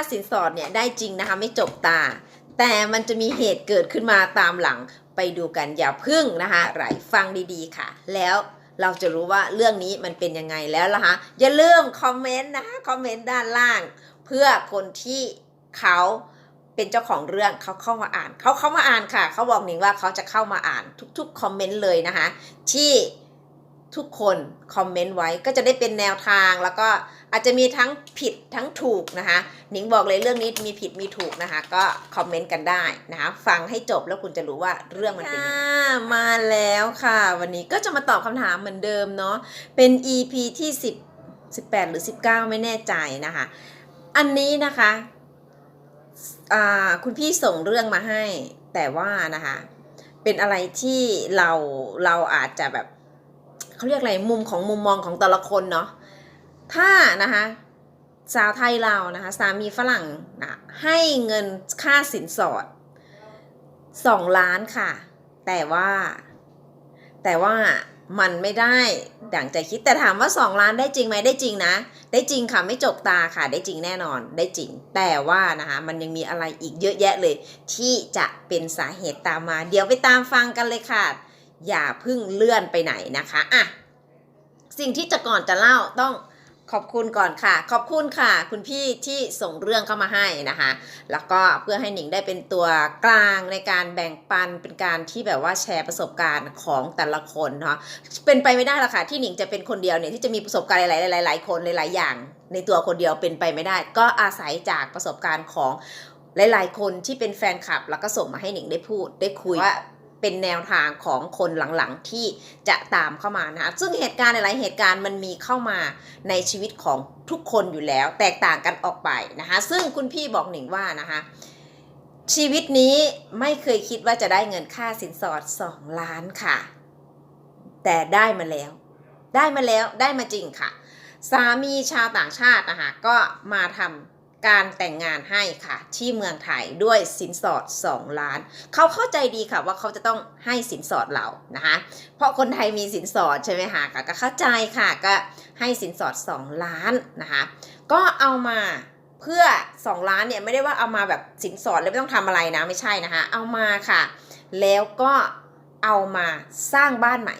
าสินสอดเนี่ยได้จริงนะคะไม่จบตา แต่มันจะมีเหตุเกิดขึ้นมาตามหลังไปดูกันอย่าพึ่งนะคะไรฟังดีๆค่ะ แล้วเราจะรู้ว่าเรื่องนี้มันเป็นยังไงแล้วล่ะคะอย่าลืมคอมเมนต์นะคะคอมเมนต์ด้านล่าง เพื่อคนที่เขาเป็นเจ้าของเรื่องเขาเข้ามาอ่านเขาเข้ามาอ่านค่ะ เขาบอกหนิงว่าเขาจะเข้ามาอ่านทุกๆคอมเมนต์เลยนะคะที่ ทุกคนคอมเมนต์ไว้ก็จะได้เป็นแนวทางแล้วก็อาจจะมีทั้งผิดทั้งถูกนะคะหนิงบอกเลยเรื่องนี้มีผิดมีถูกนะคะก็คอมเมนต์กันได้นะคะฟังให้จบแล้วคุณจะรู้ว่าเรื่องมันเป็นยังไงมาแล้วค่ะ วันนี้ก็จะมาตอบคำถามเหมือนเดิมเนาะเป็น EP ที่ 10 18 หรือ 19 ไม่แน่ใจนะคะ อันนี้นะคะคุณพี่ส่งเรื่องมาให้แต่ว่านะคะเป็นอะไรที่เราเราอาจจะแบบ เขาเรียกอะไรมุมของมุมมองของแต่ละคนเนาะถ้านะคะสาวไทยเรานะคะสามีฝรั่งนะให้เงินค่าสินสอดสองล้านค่ะ แต่ว่า แต่ว่ามันไม่ได้ดั่งใจคิดแต่ถามว่า 2 ล้านได้จริงไหมได้จริงนะ ได้จริงค่ะไม่จกตาค่ะ ได้จริงแน่นอนได้จริง แต่ว่านะคะมันยังมีอะไรอีกเยอะแยะเลย ที่จะเป็นสาเหตุตามมา เดี๋ยวไปตามฟังกันเลยค่ะ อย่าพึ่งเลื่อนไปไหนนะคะอะสิ่งที่จะก่อนจะเล่าต้องขอบคุณก่อนค่ะ ขอบคุณค่ะ คุณพี่ที่ส่งเรื่องเข้ามาให้นะคะ แล้วก็เพื่อให้หนิงได้เป็นตัวกลางในการแบ่งปันเป็นการที่แบบว่าแชร์ประสบการณ์ของแต่ละคนเนาะเป็นไปไม่ได้หรอกค่ะที่หนิงจะเป็นคนเดียวเนี่ยที่จะมีประสบการณ์หลายๆหลายๆคนหลายๆอย่าง ในตัวคนเดียวเป็นไปไม่ได้ ก็อาศัยจากประสบการณ์ของหลาย ๆ คนที่เป็นแฟนคลับ แล้วก็ส่งมาให้หนิงได้พูดได้คุยว่า เป็นแนวทางของคนหลังๆที่จะตามเข้ามานะคะซึ่งเหตุการณ์หลายๆเหตุการณ์มันมีเข้ามาในชีวิตของทุกคนอยู่แล้ว แตกต่างกันออกไปนะคะ ซึ่งคุณพี่บอกหนิงว่านะคะชีวิตนี้ไม่เคยคิดว่าจะได้เงินค่าสินสอด 2 ล้านค่ะ แต่ได้มาแล้ว ได้มาแล้วได้มาจริงค่ะ สามีชาวต่างชาตินะคะก็มาทำ การแต่งงานให้ค่ะ ที่เมืองไทยด้วยสินสอด 2 ล้าน เขาเข้าใจดีค่ะว่าเขาจะต้องให้สินสอดเรานะคะเพราะคนไทยมีสินสอดใช่ไหมคะก็เข้าใจค่ะก็ให้สินสอด 2 ล้านนะคะก็เอามาเพื่อ 2 ล้านเนี่ยไม่ได้ว่าเอามาแบบสินสอดแล้วไม่ต้องทำอะไรนะไม่ใช่นะคะเอามาค่ะ แล้วก็เอามาสร้างบ้านใหม่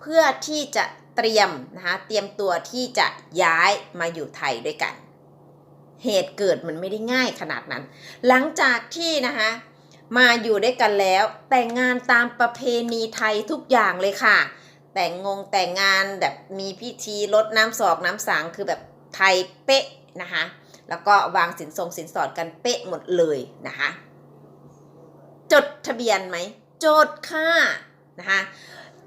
เพื่อที่จะเตรียมนะคะเตรียมตัวที่จะย้ายมาอยู่ไทยด้วยกัน เหตุเกิดมันไม่ได้ง่ายขนาดนั้น หลังจากที่นะคะมาอยู่ด้วยกันแล้ว แต่งงานตามประเพณีไทยทุกอย่างเลยค่ะ แต่งงงแต่งงานแบบมีพิธีลดน้ำศอกน้ำสังคือแบบไทยเป๊ะนะคะแล้วก็วางสินทรงสินสอดกันเป๊ะหมดเลยนะคะจดทะเบียนไหมจดค่ะนะคะ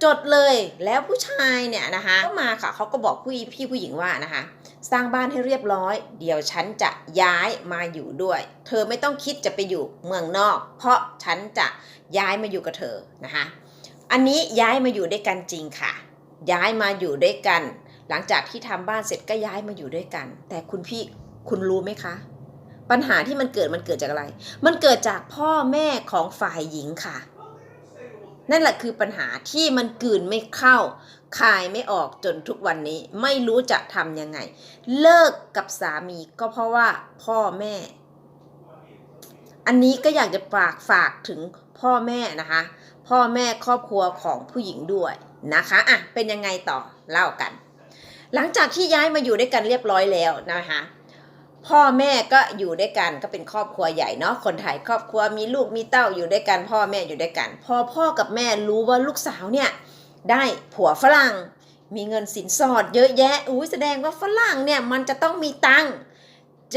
จดเลยแล้วผู้ชายเนี่ยนะคะก็มาค่ะเขาก็บอกผู้พี่ผู้หญิงว่านะคะ สร้างบ้านให้เรียบร้อย เดี๋ยวฉันจะย้ายมาอยู่ด้วย เธอไม่ต้องคิดจะไปอยู่เมืองนอก เพราะฉันจะย้ายมาอยู่กับเธอนะคะอันนี้ย้ายมาอยู่ด้วยกันจริงค่ะ ย้ายมาอยู่ด้วยกัน หลังจากที่ทำบ้านเสร็จก็ย้ายมาอยู่ด้วยกัน แต่คุณพี่คุณรู้ไหมคะ ปัญหาที่มันเกิดมันเกิดจากอะไร มันเกิดจากพ่อแม่ของฝ่ายหญิงค่ะ นั่นแหละคือปัญหาที่มันกืนไม่เข้า คายไม่ออกจนทุกวันนี้ไม่รู้จะทำยังไง เลิกกับสามีก็เพราะว่าพ่อแม่ อันนี้ก็อยากจะฝากฝากถึงพ่อแม่นะคะ พ่อแม่ครอบครัวของผู้หญิงด้วยนะคะอะเป็นยังไงต่อเล่ากัน หลังจากที่ย้ายมาอยู่ด้วยกันเรียบร้อยแล้วนะคะ พ่อแม่ก็อยู่ด้วยกันก็เป็นครอบครัวใหญ่เนาะคนไทยครอบครัวมีลูกมีเต้าอยู่ด้วยกันพ่อแม่อยู่ด้วยกัน พอพ่อกับแม่รู้ว่าลูกสาวเนี่ยได้ผัวฝรั่ง มีเงินสินสอดเยอะแยะอุ้ยแสดงว่าฝรั่งเนี่ยมันจะต้องมีตังค์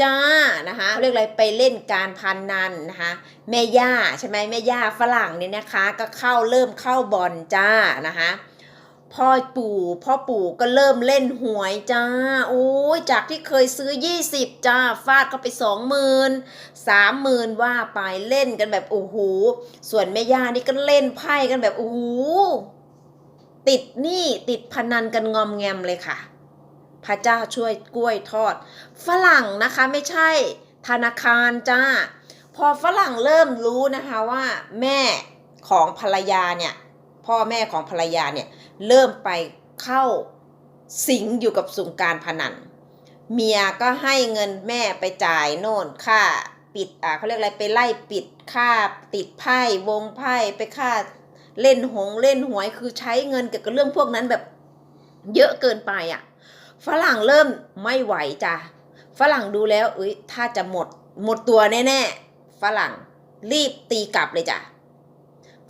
จ้านะคะเขาเรียกอะไรไปเล่นการพนนันนะคะแม่ย่าใช่ไหมแม่ย่าฝรั่งเนี่ยนะคะ ก็เข้าเริ่มเข้าบอลจ้านะคะ พ่อปู่พ่อปู่ก็เริ่มเล่นหวยจ้า โอ้ยจากที่เคยซื้อ 20 จ้า ฟาดก็ไป 20,000 30,000 ว่าไปเล่นกันแบบโอ้โหส่วนแม่ย่านี่ก็เล่นไพ่กันแบบโอ้โหติดหนี้ติดพนันกันงอมแงมเลยค่ะ พระเจ้าช่วยกล้วยทอด ฝรั่งนะคะไม่ใช่ ธนาคารจ้า พอฝรั่งเริ่มรู้นะคะว่า แม่ของภรรยาเนี่ย พ่อแม่ของภรรยาเนี่ยเริ่มไปเข้าสิงอยู่กับสุงการพนัน เมียก็ให้เงินแม่ไปจ่ายโน่นค่าปิดอ่าเขาเรียกอะไรไปไล่ปิดค่าติดไพ่วงไพ่ไปค่าเล่นหงเล่นหวยคือใช้เงินเกี่ยวกับเรื่องพวกนั้นแบบเยอะเกินไปอะฝรั่งเริ่มไม่ไหวจ้ะฝรั่งดูแล้วเอ้ยถ้าจะหมดหมดตัวแน่ๆฝรั่งรีบตีกลับเลยจ้ะ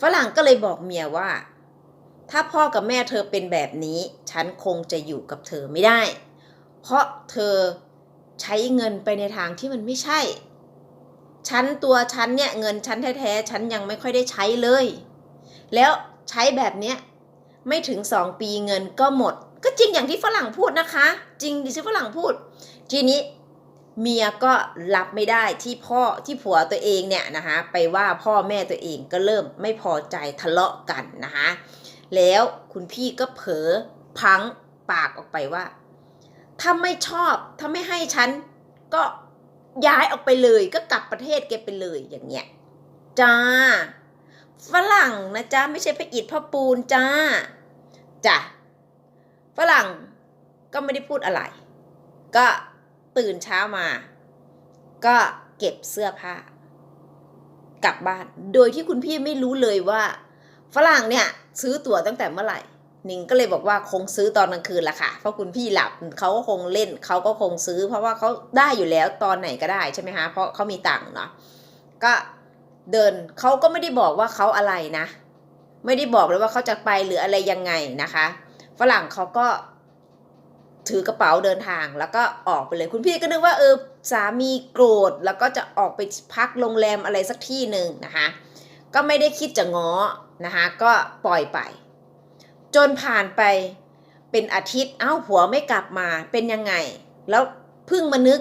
ฝรั่งก็เลยบอกเมียว่า ถ้าพ่อกับแม่เธอเป็นแบบนี้ ฉันคงจะอยู่กับเธอไม่ได้ เพราะเธอใช้เงินไปในทางที่มันไม่ใช่ ฉันตัวฉันเนี่ยเงินฉันแท้ๆฉันยังไม่ค่อยได้ใช้เลย แล้วใช้แบบเนี้ยไม่ถึงสองปีเงินก็หมด ก็จริงอย่างที่ฝรั่งพูดนะคะ จริงดิที่ฝรั่งพูด ทีนี้ เมียก็รับไม่ได้ที่พ่อที่ผัวตัวเองเนี่ยนะคะไปว่าพ่อแม่ตัวเองก็เริ่มไม่พอใจทะเลาะกันนะคะแล้วคุณพี่ก็เผลอพังปากออกไปว่า ถ้าไม่ชอบถ้าไม่ให้ฉันก็ย้ายออกไปเลยก็กลับประเทศแกไปเลยอย่างเงี้ยจ้าฝรั่งนะจ้าไม่ใช่พระอิฐพระปูนจ้าจ้ะฝรั่งก็ไม่ได้พูดอะไร ก็ ตื่นเช้ามา ก็เก็บเสื้อผ้า กลับบ้าน โดยที่คุณพี่ไม่รู้เลยว่า ฝรั่งเนี่ยซื้อตั๋วตั้งแต่เมื่อไหร่นิงก็เลยบอกว่าคงซื้อตอนกลางคืนละค่ะ เพราะคุณพี่หลับเขาก็คงเล่นเขาก็คงซื้อ เพราะว่าเขาได้อยู่แล้วตอนไหนก็ได้ใช่ไหมคะเพราะเขามีตังค์เนาะก็เดินเขาก็ไม่ได้บอกว่าเขาอะไรนะ ไม่ได้บอกเลยว่าเขาจะไปหรืออะไรยังไงนะคะ ฝรั่งเขาก็ ถือกระเป๋าเดินทางแล้วก็ออกไปเลยคุณพี่ก็นึกว่าเออสามีโกรธแล้วก็จะออกไปพักโรงแรมอะไรสักที่หนึ่งนะคะก็ไม่ได้คิดจะง้อนะคะก็ปล่อยไป จนผ่านไปเป็นอาทิตย์เอ้าผัวไม่กลับมาเป็นยังไง แล้วเพิ่งมานึก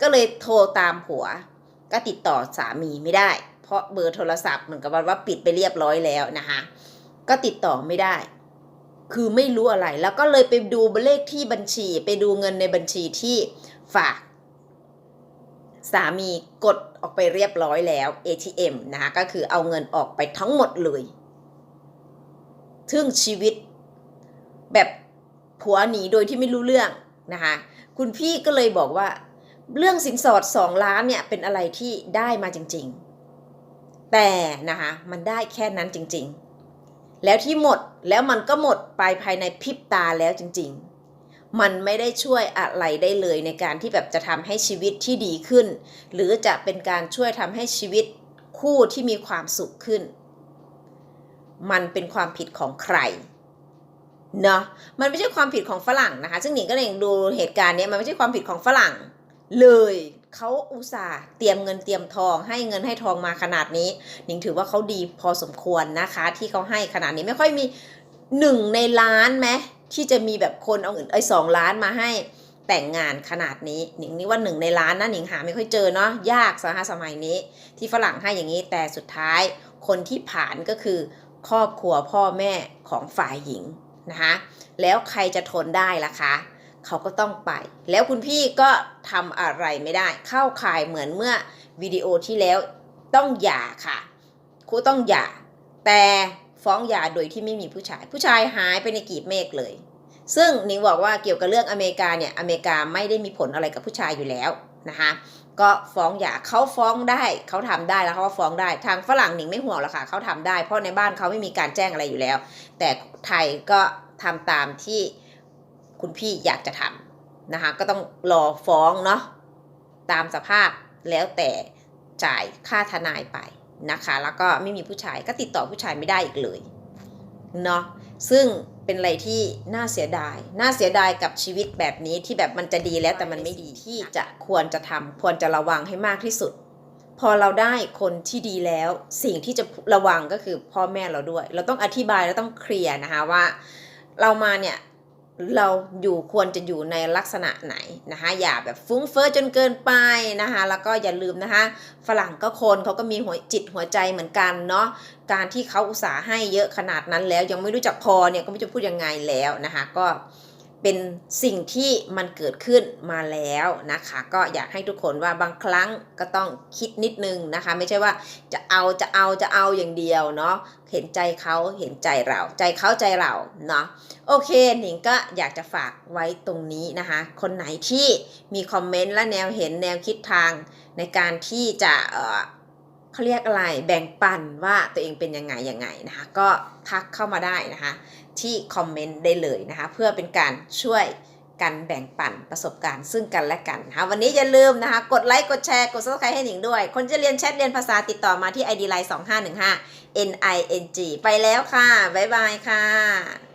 ก็เลยโทรตามผัว ก็ติดต่อสามีไม่ได้ เพราะเบอร์โทรศัพท์เหมือนกับว่าปิดไปเรียบร้อยแล้วนะคะก็ติดต่อไม่ได้ คือไม่รู้อะไร แล้วก็เลยไปดูเลขที่บัญชี ไปดูเงินในบัญชีที่ฝาก สามีกดออกไปเรียบร้อยแล้ว ATM นะคะก็คือเอาเงินออกไปทั้งหมดเลยทึ่งชีวิต แบบผัวหนีโดยที่ไม่รู้เรื่องนะคะคุณพี่ก็เลยบอกว่า เรื่องสินสอดสองล้านเนี่ยเป็นอะไรที่ได้มาจริง ๆ แต่นะคะมันได้แค่นั้นจริง ๆ แล้วที่หมด แล้วมันก็หมดไปภายในพริบตาแล้วจริง ๆ มันไม่ได้ช่วยอะไรได้เลยในการที่แบบจะทำให้ชีวิตที่ดีขึ้น หรือจะเป็นการช่วยทำให้ชีวิตคู่ที่มีความสุขขึ้น มันเป็นความผิดของใครเนาะมันไม่ใช่ความผิดของฝรั่งนะคะ ซึ่งหนิงก็เลยดูเหตุการณ์นี้มันไม่ใช่ความผิดของฝรั่งเลย เขาอุตส่าห์เตรียมเงินเตรียมทอง ให้เงินให้ทองมาขนาดนี้หนิงถือว่าเขาดีพอสมควรนะคะ ที่เขาให้ขนาดนี้ไม่ค่อยมีหนึ่งในล้านไหมที่จะมีแบบคนเอาเงินไอ้สองล้านมาให้แต่งงานขนาดนี้หนิงนี่ว่าหนึ่งในล้านนะหนิงหาไม่ค่อยเจอเนาะยากสหสมัยนี้ ที่ฝรั่งให้อย่างนี้แต่สุดท้าย คนที่ผ่านก็คือ ครอบครัวพ่อแม่ของฝ่ายหญิงนะคะแล้วใครจะทนได้ล่ะคะ เขาก็ต้องไป แล้วคุณพี่ก็ทำอะไรไม่ได้ เข้าข่ายเหมือนเมื่อวิดีโอที่แล้วต้องหย่าค่ะครูต้องหย่า แต่ฟ้องหย่าโดยที่ไม่มีผู้ชาย ผู้ชายหายไปในกีบเมฆเลย ซึ่งนิงบอกว่าเกี่ยวกับเรื่องอเมริกาเนี่ยอเมริกาไม่ได้มีผลอะไรกับผู้ชายอยู่แล้วนะคะก็ฟ้องหย่าเขาฟ้องได้เขาทำได้แล้วเขาฟ้องได้ทางฝรั่งหนิงไม่ห่วงหรอกค่ะเขาทำได้ เพราะในบ้านเขาไม่มีการแจ้งอะไรอยู่แล้ว แต่ไทยก็ทำตามที่ คุณพี่อยากจะทำนะคะ ก็ต้องรอฟ้องเนาะตามสภาพแล้วแต่จ่ายค่าทนายไปนะคะ แล้วก็ไม่มีผู้ชายก็ติดต่อผู้ชายไม่ได้อีกเลยเนาะซึ่งเป็นอะไรที่น่าเสียดาย น่าเสียดายกับชีวิตแบบนี้ที่แบบมันจะดีแล้วแต่มันไม่ดีที่จะควรจะทำควรจะระวังให้มากที่สุด พอเราได้คนที่ดีแล้วสิ่งที่จะระวังก็คือพ่อแม่เราด้วย เราต้องอธิบายแล้วต้องเคลียร์นะคะว่า เรามาเนี่ย เราอยู่ควรจะอยู่ในลักษณะไหนนะคะอย่าแบบฟุ้งเฟ้อจนเกินไปนะคะแล้วก็อย่าลืมนะคะฝรั่งก็คนเขาก็มีหัวจิตหัวใจเหมือนกันเนาะการที่เขาอุตส่าห์ให้เยอะขนาดนั้นแล้วยังไม่รู้จักพอเนี่ยก็ไม่จะพูดยังไงแล้วนะคะก็ เป็นสิ่งที่มันเกิดขึ้นมาแล้วนะคะ ก็อยากให้ทุกคนว่าบางครั้งก็ต้องคิดนิดนึงนะคะ ไม่ใช่ว่าจะเอาจะเอาจะเอาอย่างเดียวเนาะเห็นใจเขาเห็นใจเรา ใจเขาใจเราเนาะโอเคหนิงก็อยากจะฝากไว้ตรงนี้นะคะ คนไหนที่มีคอมเมนต์และแนวเห็นแนวคิดทางในการที่จะ เขาเรียกอะไรแบ่งปันว่าตัวเองเป็นยังไงยังไงนะคะก็ทักเข้ามาได้นะคะที่คอมเมนต์ได้เลยนะคะเพื่อเป็นการช่วยกันแบ่งปันประสบการณ์ซึ่งกันและกันนะคะวันนี้อย่าลืมนะคะกดไลค์กดแชร์กด subscribe ให้หนิงด้วย คนจะเรียนแชทเรียนภาษาติดต่อมาที่ ID Line 2515 NING ไปแล้วค่ะ บ๊ายบายค่ะ